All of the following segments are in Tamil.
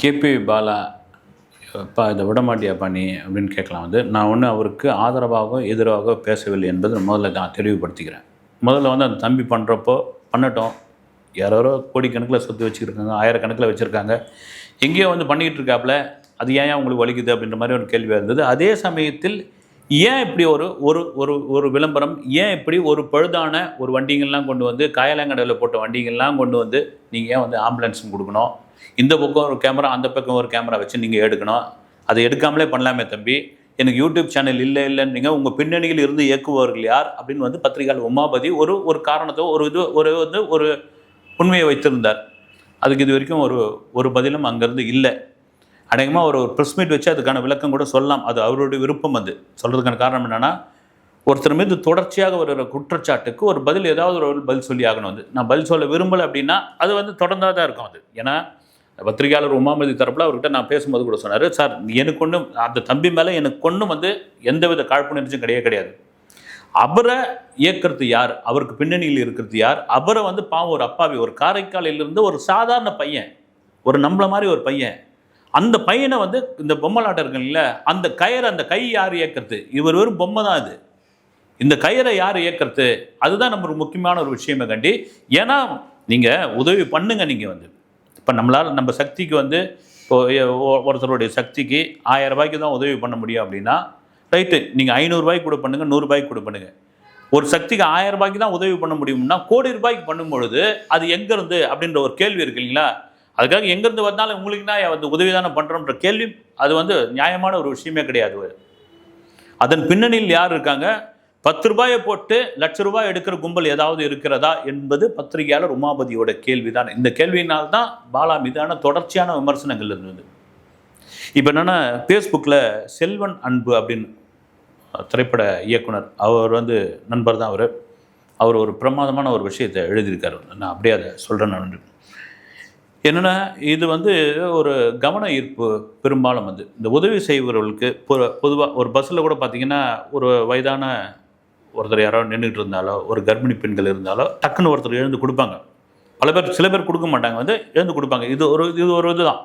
கேபி பாலா இப்போ இதை விட மாட்டியாப்பா நீ அப்படின்னு கேட்கலாம். வந்து நான் ஒன்றும் அவருக்கு ஆதரவாகவோ எதிராகவோ பேசவில்லை என்பது முதல்ல நான் தெளிவுபடுத்திக்கிறேன் முதல்ல வந்து அந்த தம்பி பண்ணுறப்போ பண்ணட்டும். யாரோ கோடிக்கணக்கில் சொத்து வச்சுருக்காங்க ஆயிரக்கணக்கில் வச்சுருக்காங்க. எங்கேயோ வந்து பண்ணிக்கிட்டு இருக்காப்புல அது ஏன் ஏன் உங்களுக்கு வலிக்குது அப்படின்ற மாதிரி ஒரு கேள்வியாக இருந்தது. அதே சமயத்தில் ஏன் இப்படி ஒரு ஒரு ஒரு ஒரு விளம்பரம் ஏன் இப்படி ஒரு பழுதான ஒரு வண்டிங்கள்லாம் கொண்டு வந்து காயலாங்கடையில் போட்ட வண்டிங்கள்லாம் கொண்டு வந்து நீங்கள் ஏன் வந்து ஆம்புலன்ஸும் கொடுக்கணும்? இந்த பக்கம் ஒரு கேமரா அந்த பக்கம் ஒரு கேமரா வச்சு நீங்கள் எடுக்கணும். அதை எடுக்காமலே பண்ணலாமே தம்பி. எனக்கு யூடியூப் சேனல் இல்லை இல்லைன்றீங்க. உங்கள் பின்னணியில் இருந்து இயக்குபவர்கள் யார் அப்படின்னு வந்து பத்திரிகையாளர் உமாபதி ஒரு ஒரு காரணத்தோ ஒரு இது ஒரு வந்து ஒரு உண்மையை வைத்திருந்தார். அதுக்கு இது வரைக்கும் ஒரு ஒரு பதிலும் அங்கேருந்து இல்லை. அநேகமாக ஒரு ஒரு ப்ரெஸ் மீட் வச்சு அதுக்கான விளக்கம் கூட சொல்லலாம். அது அவருடைய விருப்பம் அது. சொல்கிறதுக்கான காரணம் என்னென்னா ஒருத்தர் மீது தொடர்ச்சியாக வருகிற குற்றச்சாட்டுக்கு ஒரு பதில் ஏதாவது ஒரு பதில் சொல்லி ஆகணும் வந்து நான் பதில் சொல்ல விரும்பலை அப்படின்னா அது வந்து தொடர்ந்தாக தான் இருக்கும் அது. ஏன்னா பத்திரிகையாளர் உமாமதி தரப்பில் அவர்கிட்ட நான் பேசும்போது கூட சொன்னார் சார் எனக்கு ஒன்றும் அந்த தம்பி மேலே எனக்கு ஒன்றும் வந்து எந்தவித காழ்ப்புணர்ச்சியும் கிடையவே கிடையாது. அவரை இயக்கிறது யார்? அவருக்கு பின்னணியில் இருக்கிறது யார்? அவரை வந்து பாவம் ஒரு அப்பாவி ஒரு காரைக்காலிலிருந்து ஒரு சாதாரண பையன் ஒரு நம்மள மாதிரி ஒரு பையன் அந்த பையனை வந்து இந்த பொம்மலாட்டம் இருக்குல்ல அந்த கயிறு அந்த கை யார் இயக்கிறது இவர் வெறும் பொம்மை தான் அது. இந்த கயிறை யார் இயக்கிறது அதுதான் நம்ம ஒரு முக்கியமான ஒரு விஷயமே கண்டி ஏன்னா நீங்கள் உதவி பண்ணுங்க நீங்கள் வந்து. இப்போ நம்மளால் நம்ம சக்திக்கு வந்து இப்போ ஒருத்தருடைய சக்திக்கு ஆயிரம் ரூபாய்க்கு தான் உதவி பண்ண முடியும் அப்படின்னா ரைட்டு நீங்கள் ஐநூறுரூபாய்க்கு கூட பண்ணுங்கள் நூறுரூபாய்க்கு கூட பண்ணுங்கள் ஒரு சக்திக்கு ஆயிரம் ரூபாய்க்கு தான் உதவி பண்ண முடியும்னா கோடி ரூபாய்க்கு பண்ணும்பொழுது அது எங்கேருந்து அப்படின்ற ஒரு கேள்வி இருக்கு இல்லைங்களா? அதுக்காக எங்கேருந்து வந்தாலும் உங்களுக்கு நான் வந்து உதவி தானே பண்ணுறோன்ற கேள்வி அது வந்து நியாயமான ஒரு விஷயமே கிடையாது. அதன் பின்னணியில் யார் இருக்காங்க? பத்து ரூபாயை போட்டு லட்ச ரூபாய் எடுக்கிற கும்பல் ஏதாவது இருக்கிறதா என்பது பத்திரிகையாளர் உமாபதியோட கேள்விதான். இந்த கேள்வியினால் தான் பாலா மீதான தொடர்ச்சியான விமர்சனங்கள் இருந்தது. இப்போ என்னென்னா ஃபேஸ்புக்கில் செல்வன் அன்பு அப்படின்னு திரைப்பட இயக்குனர் அவர் வந்து நண்பர் தான் அவர். அவர் ஒரு பிரமாதமான ஒரு விஷயத்தை எழுதியிருக்காரு. நான் அப்படியே அதை சொல்கிறேன் நான். என்னென்னா இது வந்து ஒரு கவன ஈர்ப்பு பெரும்பாலும் வந்து இந்த உதவி செய்பவர்களுக்கு பொதுவாக ஒரு பஸ்ஸில் கூட பார்த்திங்கன்னா ஒரு வயதான ஒருத்தர் யாரோ நின்றுட்டு இருந்தாலோ ஒரு கர்ப்பிணி பெண்கள் இருந்தாலோ டக்குன்னு ஒருத்தர் எழுந்து கொடுப்பாங்க. பல பேர் சில பேர் கொடுக்க மாட்டாங்க வந்து எழுந்து கொடுப்பாங்க. இது ஒரு இது ஒரு இதுதான்.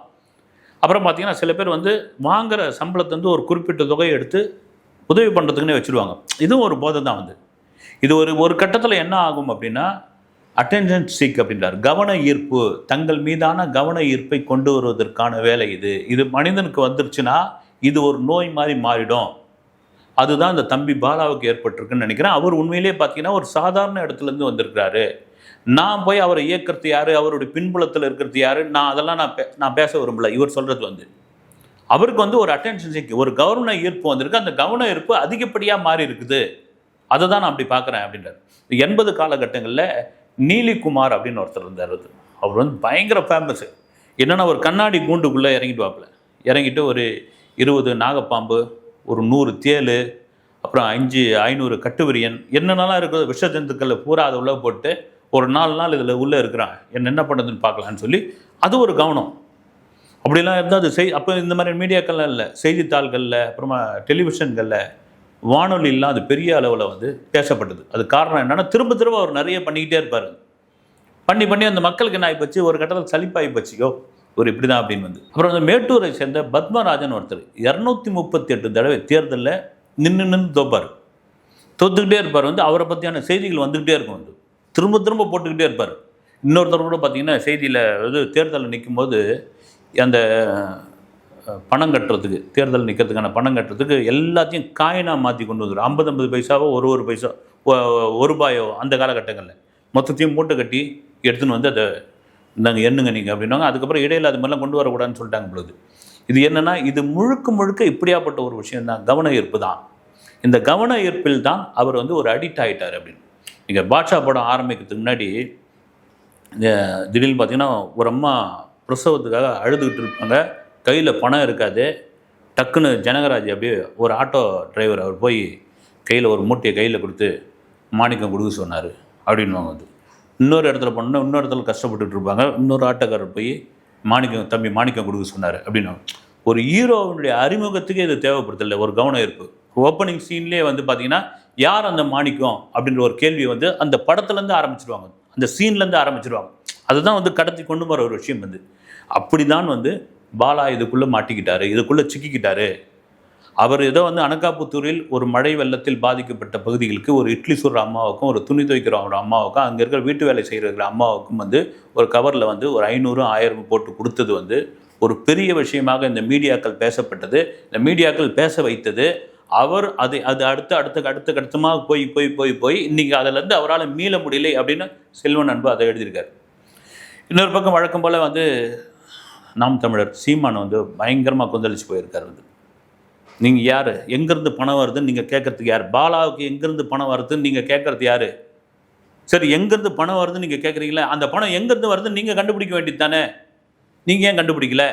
அப்புறம் பார்த்தீங்கன்னா சில பேர் வந்து வாங்குகிற சம்பளத்தை வந்து ஒரு குறிப்பிட்ட தொகையை எடுத்து உதவி பண்ணுறதுக்குன்னே வச்சுருவாங்க. இதுவும் ஒரு போதை தான் வந்து. இது ஒரு ஒரு கட்டத்தில் என்ன ஆகும் அப்படின்னா அட்டென்ஷன் சீக் அப்படின்றார். கவன ஈர்ப்பு தங்கள் மீதான கவன ஈர்ப்பை கொண்டு வருவதற்கான வேலை இது. இது மனிதனுக்கு வந்துருச்சுன்னா இது ஒரு நோய் மாதிரி மாறிடும். அதுதான் அந்த தம்பி பாலாவுக்கு ஏற்பட்டிருக்குன்னு நினைக்கிறேன். அவர் உண்மையிலேயே பார்த்தீங்கன்னா ஒரு சாதாரண இடத்துலேருந்து வந்திருக்கிறாரு. நான் போய் அவரை இயக்கிறது யார்? அவருடைய பின்புலத்தில் இருக்கிறது யார்? நான் அதெல்லாம் நான் பே நான் பேச விரும்பல. இவர் சொல்கிறது வந்து. அவருக்கு வந்து ஒரு அட்டென்ஷன் சிக்கி ஒரு கவன ஈர்ப்பு வந்திருக்கு. அந்த கவன ஈர்ப்பு அதிகப்படியாக மாறி இருக்குது. அதை தான் நான் அப்படி பார்க்குறேன் அப்படின்றார். எண்பது காலகட்டங்களில் நீலிகுமார் அப்படின்னு ஒருத்தர் இருந்தார். அவர் வந்து பயங்கர ஃபேமஸ் என்னென்னா ஒரு கண்ணாடி கூண்டுக்குள்ளே இறங்கிட்டு வாப்பில். இறங்கிட்டு ஒரு இருபது நாகப்பாம்பு ஒரு நூறு தேல் அப்புறம் அஞ்சு ஐநூறு கட்டுவிரியன் என்னென்னலாம் இருக்குது விஷ ஜந்துக்களை பூரா அதை உள்ளே போட்டு ஒரு நாலு நாள் இதில் உள்ளே இருக்கிறான் என்ன என்ன பண்ணுதுன்னு பார்க்கலான்னு சொல்லி அது ஒரு கவனம். அப்படிலாம் இருந்தால் அது செய் அப்போ இந்த மாதிரி மீடியாக்கள்லாம் இல்லை. செய்தித்தாள்களில் அப்புறமா டெலிவிஷன்களில் வானொலியெல்லாம் அது பெரிய அளவில் வந்து பேசப்பட்டது. அது காரணம் என்னென்னா திரும்ப திரும்ப அவர் நிறைய பண்ணிக்கிட்டே இருப்பார். பண்ணி பண்ணி அந்த மக்களுக்கு என்ன ஆகிப்போச்சு ஒரு கட்டத்தில் சலிப்பாகி போச்சுயோ ஒரு இப்படி தான் அப்படின்னு வந்து. அப்புறம் அந்த மேட்டூரை சேர்ந்த பத்மராஜன் ஒருத்தர். இரநூத்தி முப்பத்தி எட்டு தடவை தேர்தலில் நின்று நின்று தோப்பார். தோத்துக்கிட்டே இருப்பார் வந்து. அவரை பற்றியான செய்திகள் வந்துக்கிட்டே இருக்கும் வந்து. திரும்ப திரும்ப போட்டுக்கிட்டே இருப்பார். இன்னொருத்தர் கூட பார்த்தீங்கன்னா செய்தியில் இது தேர்தலில் நிற்கும் போது அந்த பணம் கட்டுறதுக்கு தேர்தல் நிற்கிறதுக்கான பணம் கட்டுறதுக்கு எல்லாத்தையும் காயினாக மாற்றி கொண்டு வந்துடும் ஐம்பது ஐம்பது பைசாவோ ஒரு ஒரு பைசா ஒரு ரூபாயோ அந்த காலகட்டங்களில். மொத்தத்தையும் மூட்டை கட்டி எடுத்துன்னு வந்து அதை நாங்கள் எண்ணுங்க நீங்கள் அப்படின்னாங்க. அதுக்கப்புறம் இடையில அது மாதிரிலாம் கொண்டு வரக்கூடாதுன்னு சொல்லிட்டாங்க பொழுது. இது என்னன்னா இது முழுக்க முழுக்க இப்படியாப்பட்ட ஒரு விஷயம் தான். கவன ஈர்ப்பு தான். இந்த கவன ஈர்ப்பில் தான் அவர் வந்து ஒரு அடிக்ட் ஆகிட்டார் அப்படின்னு. நீங்கள் பாட்ஷா படம் ஆரம்பிக்கிறதுக்கு முன்னாடி இந்த திடீர்னு பார்த்தீங்கன்னா ஒரு அம்மா பிரசவத்துக்காக அழுதுகிட்டு இருப்பாங்க. கையில் பணம் இருக்காது. டக்குன்னு ஜனகராஜ் அப்படியே ஒரு ஆட்டோ டிரைவர் அவர் போய் கையில் ஒரு மூட்டையை கையில் கொடுத்து மாணிக்கம் கொடுக்க சொன்னார். அப்படின்னு வந்து. இன்னொரு இடத்துல போனோம்னா இன்னொரு இடத்துல கஷ்டப்பட்டுட்டு இருப்பாங்க. இன்னொரு ஆட்டக்காரர் போய் மாணிக்கம் தம்பி மாணிக்கம் கொடுக்க சொன்னார் அப்படின்னா ஒரு ஹீரோவினுடைய அறிமுகத்துக்கு இது தேவைப்படுதில்லை ஒரு கவனம் இருப்பு ஓப்பனிங் சீன்லேயே வந்து பார்த்தீங்கன்னா யார் அந்த மாணிக்கம் அப்படின்ற ஒரு கேள்வி வந்து அந்த படத்துலேருந்து ஆரம்பிச்சிருவாங்க. அந்த சீன்லேருந்து ஆரம்பிச்சிருவாங்க. அதுதான் வந்து கடத்தி கொண்டு போகிற ஒரு விஷயம் வந்து. அப்படி தான் வந்து பாலா இதுக்குள்ளே மாட்டிக்கிட்டாரு இதுக்குள்ளே சிக்கிக்கிட்டாரு. அவர் ஏதோ வந்து அனகாபுத்தூரில் ஒரு மழை வெள்ளத்தில் பாதிக்கப்பட்ட பகுதிகளுக்கு ஒரு இட்லி சுடுற அம்மாவுக்கும் ஒரு துணி துவைக்கிற ஒரு அம்மாவுக்கும் அங்கே இருக்கிற வீட்டு வேலை செய்கிற அம்மாவுக்கும் வந்து ஒரு கவரில் வந்து ஒரு ஐநூறு ஆயிரம் போட்டு கொடுத்தது வந்து ஒரு பெரிய விஷயமாக இந்த மீடியாக்கள் பேசப்பட்டது. இந்த மீடியாக்கள் பேச வைத்தது. அவர் அது அது அடுத்து அடுத்த அடுத்த கடுத்தமாக போய் போய் போய் போய் இன்னைக்கு அதிலேருந்து அவரால் மீள முடியலை அப்படின்னு செல்வன் அன்பு அதை எழுதியிருக்கார். இன்னொரு பக்கம் வழக்கம் போல் வந்து நாம் தமிழர் சீமான் வந்து பயங்கரமாக கொந்தளிச்சு போயிருக்கார் வந்து. நீங்கள் யார்? எங்கேருந்து பணம் வருதுன்னு நீங்கள் கேட்குறதுக்கு யார்? பாலாவுக்கு எங்கேருந்து பணம் வருதுன்னு நீங்கள் கேட்குறது யார்? சரி எங்கேருந்து பணம் வருதுன்னு நீங்கள் கேட்குறீங்களே அந்த பணம் எங்கேருந்து வருதுன்னு நீங்கள் கண்டுபிடிக்க வேண்டியது தானே நீங்கள் ஏன் கண்டுபிடிக்கல?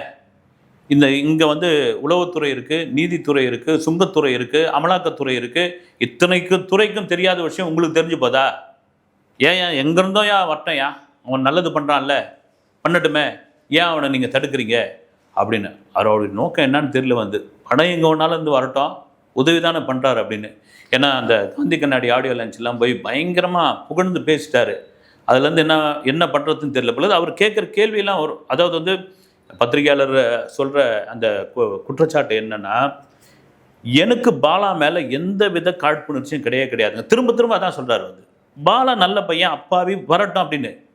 இந்த இங்கே வந்து உளவுத்துறை இருக்குது நீதித்துறை இருக்குது சுங்கத்துறை இருக்குது அமலாக்கத்துறை இருக்குது இத்தனைக்கு துறைக்கும் தெரியாத விஷயம் உங்களுக்கு தெரிஞ்சு போதா? ஏன் ஏன் எங்கேருந்தோ ஏன் அவன் நல்லது பண்ணுறான்ல பண்ணட்டுமே. ஏன் அவனை நீங்கள் தடுக்கிறீங்க? அப்படின்னு. அவரோட நோக்கம் என்னன்னு தெரியல வந்து. படம் எங்கே வேணாலும் வந்து வரட்டும். உதவி தானே பண்ணுறாரு அப்படின்னு. ஏன்னா அந்த காந்தி கண்ணாடி ஆடியோ லஞ்ச்லாம் போய் பயங்கரமாக புகழ்ந்து பேசிட்டாரு. அதுலேருந்து என்ன என்ன பண்ணுறதுன்னு தெரியல பொழுது அவர் கேட்குற கேள்வியெல்லாம் வரும். அதாவது வந்து பத்திரிகையாளர் சொல்கிற அந்த கு- குற்றச்சாட்டு என்னென்னா எனக்கு பாலா மேலே எந்த வித காழ்ப்புணர்ச்சியும் கிடையவே கிடையாதுங்க திரும்ப திரும்ப அதான் சொல்கிறாரு வந்து. பாலா நல்ல பையன் அப்பாவி வரட்டும் அப்படின்னு.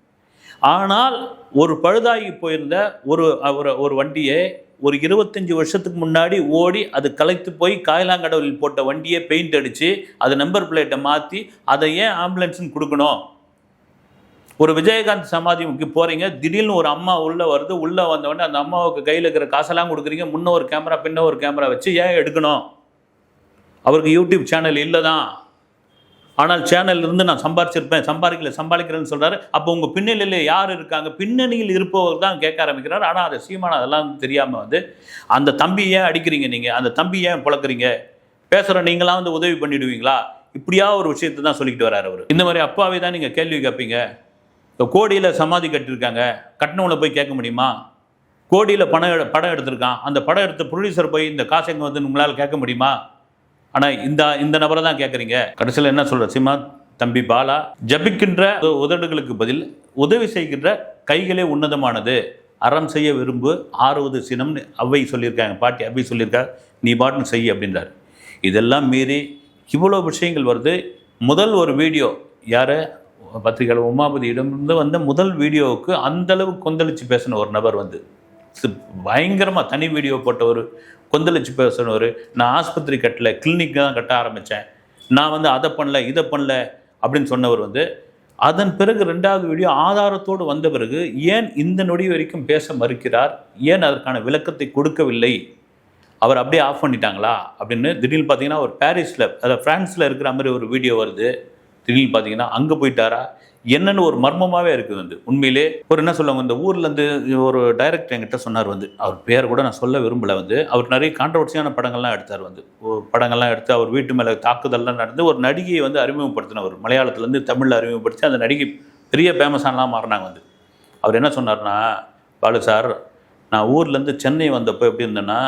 ஆனால் ஒரு பழுதாகி போயிருந்த ஒரு ஒரு ஒரு வண்டியை ஒரு இருபத்தஞ்சி வருஷத்துக்கு முன்னாடி ஓடி அது கலைத்து போய் காயலாங்கடவுளில் போட்ட வண்டியை பெயிண்ட் அடித்து அது நம்பர் பிளேட்டை மாற்றி அதை ஏன் ஆம்புலன்ஸுன்னு கொடுக்கணும்? ஒரு விஜயகாந்த் சமாதிக்கு போகிறீங்க திடீர்னு ஒரு அம்மா உள்ளே வருது உள்ளே வந்தவொடனே அந்த அம்மாவுக்கு கையில் இருக்கிற காசெல்லாம் கொடுக்குறீங்க முன்ன ஒரு கேமரா பின்ன ஒரு கேமரா வச்சு ஏன் எடுக்கணும்? அவருக்கு யூடியூப் சேனல் இல்லை தான் ஆனால் சேனல்ல இருந்து நான் சம்பாரிச்சிருப்பேன் சம்பாதிக்கல சம்பாதிக்கிறேன்னு சொல்றாரு. அப்போ உங்க பின்னணியில் யார் இருக்காங்க? பின்னணியில் இருப்பவர் தான் கேட்க ஆரம்பிக்கிறார். ஆனால் அதை சீமான அதெல்லாம் தெரியாம வந்து அந்த தம்பி ஏன் அடிக்கிறீங்க நீங்க? அந்த தம்பி ஏன் புழக்கிறீங்க? பேசுற நீங்களாம் வந்து உதவி பண்ணிடுவீங்களா? இப்படியா ஒரு விஷயத்தை தான் சொல்லிக்கிட்டு வராரு அவர். இந்த மாதிரி அப்பாவே தான் நீங்க கேள்வி கேட்பீங்க? இப்போ கோடியில் சமாதி கட்டியிருக்காங்க. கட்டினவங்களை போய் கேட்க முடியுமா? கோடியில் பணம் எடு- படம் எடுத்திருக்கான். அந்த படம் எடுத்த ப்ரொடியூசர் போய் இந்த காசு எங்கே வந்து உங்களால் கேட்க முடியுமா? ஆனால் இந்த இந்த நபரை தான் கேட்குறீங்க கடைசியில் என்ன சொல்ற சிமா? தம்பி பாலா ஜபிக்கின்ற உதடுகளுக்கு பதில் உதவி செய்கின்ற கைகளே உன்னதமானது. அறம் செய்ய விரும்பு ஆறுவது சினம்னு அவ்வை சொல்லியிருக்காங்க. பாட்டி அவ்வை சொல்லியிருக்கார் நீ பாட்டுன்னு செய் அப்படின்றார். இதெல்லாம் மீறி இவ்வளோ விஷயங்கள் வருது. முதல் ஒரு வீடியோ யார்? பத்திரிகையாளர் உமாபதியிடமிருந்து வந்த முதல் வீடியோவுக்கு அந்த அளவு பேசின ஒரு நபர் வந்து. பயங்கரமாக தனி வீடியோ போட்ட ஒரு கொந்தளிச்சு பேசுனவர் நான் ஆஸ்பத்திரி கட்டல கிளினிக் தான் கட்ட ஆரம்பித்தேன் நான் வந்து அதை பண்ணல இதை பண்ணல அப்படின்னு சொன்னவர் வந்து அதன் பிறகு ரெண்டாவது வீடியோ ஆதாரத்தோடு வந்த பிறகு ஏன் இந்த நொடி வரைக்கும் பேச மறுக்கிறார்? ஏன் அதற்கான விளக்கத்தை கொடுக்கவில்லை? அவர் அப்படியே ஆஃப் பண்ணிட்டாங்களா? அப்படின்னு திடீர்னு பார்த்தீங்கன்னா ஒரு பாரிஸில் அதாவது ஃப்ரான்ஸில் இருக்கிற மாதிரி ஒரு வீடியோ வருது. திடீர்னு பார்த்தீங்கன்னா அங்கே போயிட்டாரா? என்னன்னு ஒரு மர்மமாகவே இருக்குது வந்து. உண்மையிலே ஒரு என்ன சொல்லுவாங்க இந்த ஊர்லேருந்து ஒரு டைரக்டர் என்கிட்ட சொன்னார் வந்து. அவர் பேர் கூட நான் சொல்ல விரும்பலை வந்து. அவர் நிறைய கான்ட்ரவர்சியான படங்கள்லாம் எடுத்தார் வந்து. படங்கள்லாம் எடுத்து அவர் வீட்டு மேலே தாக்குதல்லாம் நடந்து ஒரு நடிகையை வந்து அறிமுகப்படுத்தினவர் மலையாளத்துலேருந்து தமிழில் அறிமுகப்படுத்தி அந்த நடிகை பெரிய ஃபேமஸானலாம் மாறினாங்க வந்து. அவர் என்ன சொன்னார்னா பாலு சார் நான் ஊர்லேருந்து சென்னை வந்தப்போ எப்படி இருந்தேன்னா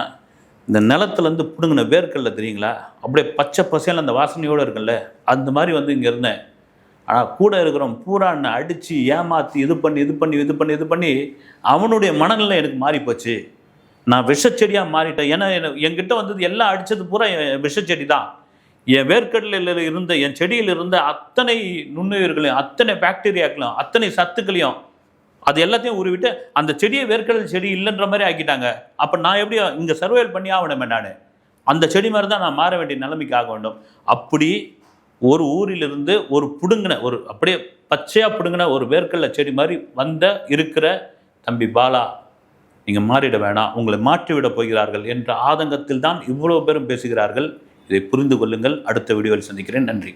இந்த நிலத்துலேருந்து பிடுங்கின வேர்க்கல்ல தெரியுங்களா? அப்படியே பச்சை பசையில் அந்த வாசனையோடு இருக்குல்ல அந்த மாதிரி வந்து இங்கே இருந்தேன். ஆனால் கூட இருக்கிறவன் பூரா அடித்து ஏமாற்றி இது பண்ணி இது பண்ணி இது பண்ணி இது பண்ணி அவனுடைய மனநிலை எனக்கு மாறி போச்சு. நான் விஷச்செடியாக மாறிட்டேன். ஏன்னா என்கிட்ட வந்தது எல்லாம் அடித்தது பூரா என் விஷச்செடி தான். என் வேர்க்கடலில் இருந்த என் செடியில் இருந்த அத்தனை நுண்ணுயிர்களையும் அத்தனை பாக்டீரியாக்களையும் அத்தனை சத்துக்களையும் அது எல்லாத்தையும் உருவிட்டு அந்த செடியை வேர்க்கடல் செடி இல்லைன்ற மாதிரி ஆக்கிட்டாங்க. அப்போ நான் எப்படி இங்கே சர்வைவல் பண்ணி ஆகணுமே நான்? அந்த செடி மாதிரி தான் நான் மாற வேண்டிய நிலைமைக்கு ஆக வேண்டும். அப்படி ஒரு ஊரிலிருந்து ஒரு புடுங்கின ஒரு அப்படியே பச்சையாக பிடுங்கின ஒரு வேர்க்கடலை செடி மாதிரி வந்த இருக்கிற தம்பி பாலா நீங்கள் மாறிட வேணாம் உங்களை மாற்றிவிட போகிறார்கள் என்ற ஆதங்கத்தில் தான் இவ்வளோ பேரும் பேசுகிறார்கள். இதை புரிந்து கொள்ளுங்கள். அடுத்த வீடியோவில் சந்திக்கிறேன். நன்றி.